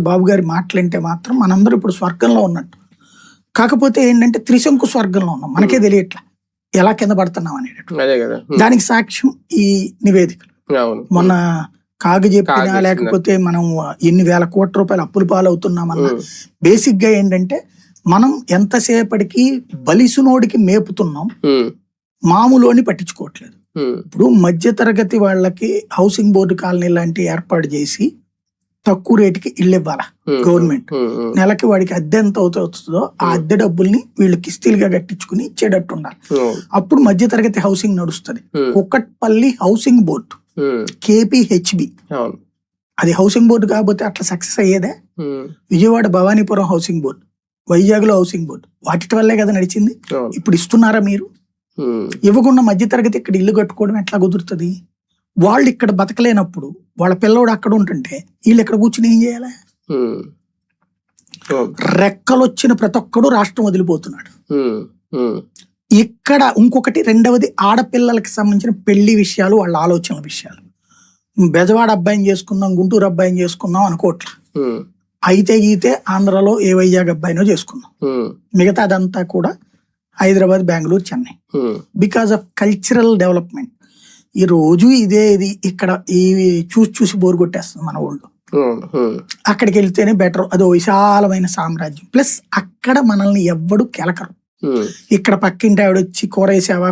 బాబు గారి మాటలంటే మాత్రం మనందరూ ఇప్పుడు స్వర్గంలో ఉన్నట్టు. కాకపోతే ఏంటంటే త్రిశంకు స్వర్గంలో ఉన్నాం. మనకే తెలియట్లా. ఎలా కింద పడుతున్నాం అనేటట్టు. దానికి సాక్ష్యం ఈ నివేదికలు. మొన్న కాగు చెప్పినా లేకపోతే మనం ఎన్ని వేల కోట్ల రూపాయలు అప్పులు పాలవుతున్నామన్నా బేసిక్గా ఏంటంటే మనం ఎంతసేపటికి బలిసునోడికి మేపుతున్నాం మామూలోని పట్టించుకోవట్లేదు. ఇప్పుడు మధ్యతరగతి వాళ్ళకి హౌసింగ్ బోర్డు కాలనీ లాంటి ఏర్పాటు చేసి తక్కువ రేటుకి ఇళ్ళు ఇవ్వాలా? గవర్నమెంట్. నెలకి వాడికి అద్దె ఎంత అవుతుందో ఆ అద్దె డబ్బుల్ని వీళ్ళు కిస్తీలుగా కట్టించుకుని ఇచ్చేటట్టు ఉండాలి. అప్పుడు మధ్యతరగతి హౌసింగ్ నడుస్తుంది. Kukatpally housing board. కేపీహెచ్బి. అది హౌసింగ్ బోర్డు కాకపోతే అట్లా success అయ్యేదే? Vijayawada Bhavanipuram housing board. వైజాగ్లో హౌసింగ్ బోర్డు. వాటి వల్లే కదా నడిచింది? ఇప్పుడు ఇస్తున్నారా మీరు? ఇవ్వకుండా మధ్యతరగతి ఇక్కడ ఇల్లు కట్టుకోవడం ఎట్లా కుదురుతుంది? వాళ్ళు ఇక్కడ బతకలేనప్పుడు వాళ్ళ పిల్లోడు అక్కడ ఉంటుంటే వీళ్ళు ఇక్కడ కూర్చుని ఏం చేయాలి? ఉమ్, అవును రెక్కలు వచ్చిన ప్రతి ఒక్కడు రాష్ట్రం వదిలిపోతున్నాడు. ఇక్కడ ఇంకొకటి రెండవది ఆడపిల్లలకి సంబంధించిన పెళ్ళి విషయాలు వాళ్ళ ఆలోచనల విషయాలు. బెజవాడ అబ్బాయిని చేసుకుందాం గుంటూరు అబ్బాయిని చేసుకుందాం అనుకోవట్లా. ఉమ్, అయితే గీతే ఆంధ్రలో ఏ వైజాగ్ అబ్బాయినో చేసుకుందాం. మిగతా అదంతా కూడా Hyderabad Bengaluru Chennai. Because of cultural development. ఈ రోజు ఇదే ఇది ఇక్కడ ఈ చూసి చూసి బోర్ కొట్టేస్తుంది మన ఊళ్ళో అక్కడికి వెళ్తేనే బెటర్ అదో విశాలమైన సామ్రాజ్యం. ప్లస్ అక్కడ మనల్ని ఎవ్వడు కెలకరు. ఇక్కడ పక్కింటి ఆవిడ వచ్చి కూర వేసావా?